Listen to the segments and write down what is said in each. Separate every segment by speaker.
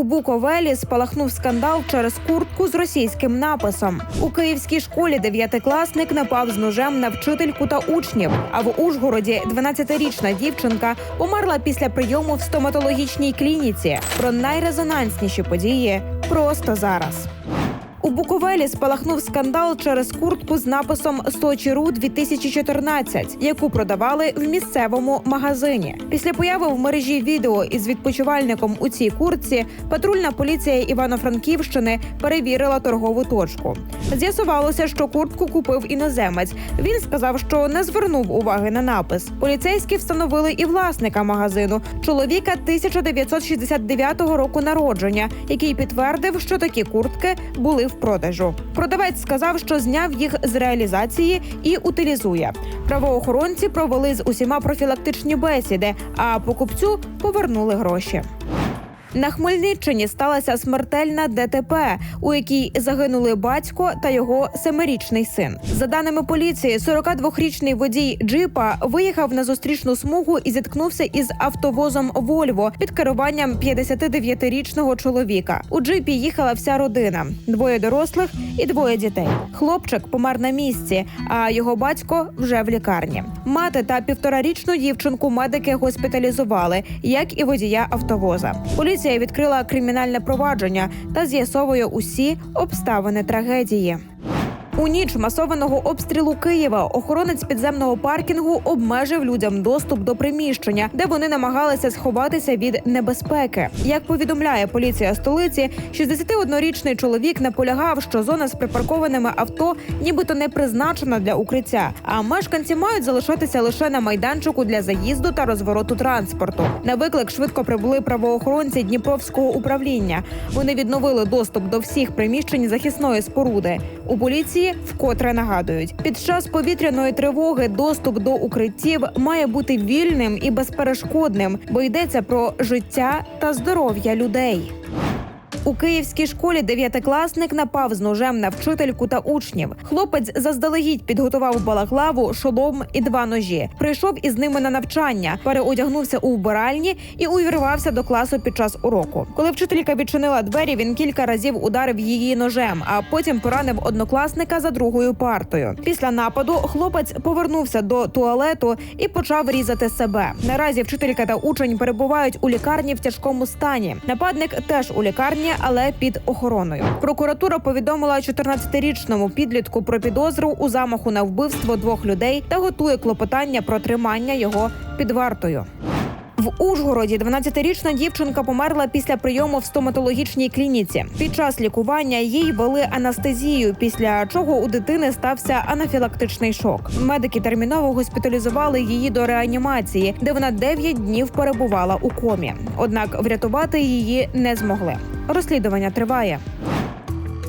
Speaker 1: У Буковелі спалахнув скандал через куртку з російським написом. У київській школі дев'ятикласник напав з ножем на вчительку та учнів. А в Ужгороді 12-річна дівчинка померла після прийому в стоматологічній клініці. Про найрезонансніші події просто зараз. У Буковелі спалахнув скандал через куртку з написом «Сочі.ру 2014», яку продавали в місцевому магазині. Після появи в мережі відео із відпочивальником у цій куртці патрульна поліція Івано-Франківщини перевірила торгову точку. З'ясувалося, що куртку купив іноземець. Він сказав, що не звернув уваги на напис. Поліцейські встановили і власника магазину чоловіка 1969 року народження, який підтвердив, що такі куртки були в продажу. Продавець сказав, що зняв їх з реалізації і утилізує. Правоохоронці провели з усіма профілактичні бесіди, а покупцю повернули гроші. На Хмельниччині сталася смертельна ДТП, у якій загинули батько та його семирічний син. За даними поліції, 42-річний водій джипа виїхав на зустрічну смугу і зіткнувся із автовозом Вольво під керуванням 59-річного чоловіка. У джипі їхала вся родина: двоє дорослих і двоє дітей. Хлопчик помер на місці, а його батько вже в лікарні. Мати та півторарічну дівчинку медики госпіталізували, як і водія автовоза. Поліція відкрила кримінальне провадження та з'ясовує усі обставини трагедії. У ніч масованого обстрілу Києва охоронець підземного паркінгу обмежив людям доступ до приміщення, де вони намагалися сховатися від небезпеки. Як повідомляє поліція столиці, 61-річний чоловік наполягав, що зона з припаркованими авто нібито не призначена для укриття, а мешканці мають залишатися лише на майданчику для заїзду та розвороту транспорту. На виклик швидко прибули правоохоронці Дніпровського управління. Вони відновили доступ до всіх приміщень захисної споруди. У поліції вкотре нагадують, під час повітряної тривоги доступ до укриттів має бути вільним і безперешкодним, бо йдеться про життя та здоров'я людей. У київській школі дев'ятикласник напав з ножем на вчительку та учнів. Хлопець заздалегідь підготував балаклаву, шолом і два ножі. Прийшов із ними на навчання, переодягнувся у вбиральні і увірвався до класу під час уроку. Коли вчителька відчинила двері, він кілька разів ударив її ножем, а потім поранив однокласника за другою партою. Після нападу хлопець повернувся до туалету і почав різати себе. Наразі вчителька та учень перебувають у лікарні в тяжкому стані. Нападник теж у лікарні, але під охороною. Прокуратура повідомила 14-річному підлітку про підозру у замаху на вбивство двох людей та готує клопотання про тримання його під вартою. В Ужгороді 12-річна дівчинка померла після прийому в стоматологічній клініці. Під час лікування їй вели анестезію, після чого у дитини стався анафілактичний шок. Медики терміново госпіталізували її до реанімації, де вона 9 днів перебувала у комі. Однак врятувати її не змогли. Розслідування триває.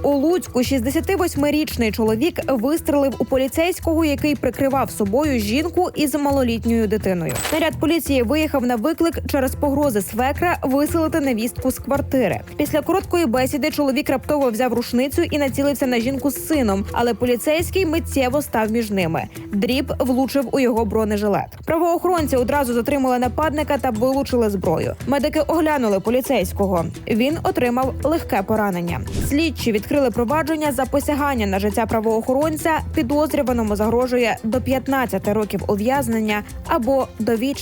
Speaker 1: У Луцьку 68-річний чоловік вистрелив у поліцейського, який прикривав собою жінку із малолітньою дитиною. Наряд поліції виїхав на виклик через погрози свекра виселити невістку з квартири. Після короткої бесіди чоловік раптово взяв рушницю і націлився на жінку з сином, але поліцейський миттєво став між ними. Дріб влучив у його бронежилет. Правоохоронці одразу затримали нападника та вилучили зброю. Медики оглянули поліцейського. Він отримав легке поранення. Слідчі відкрили провадження за посягання на життя правоохоронця. Підозрюваному загрожує до 15 років ув'язнення або довічне.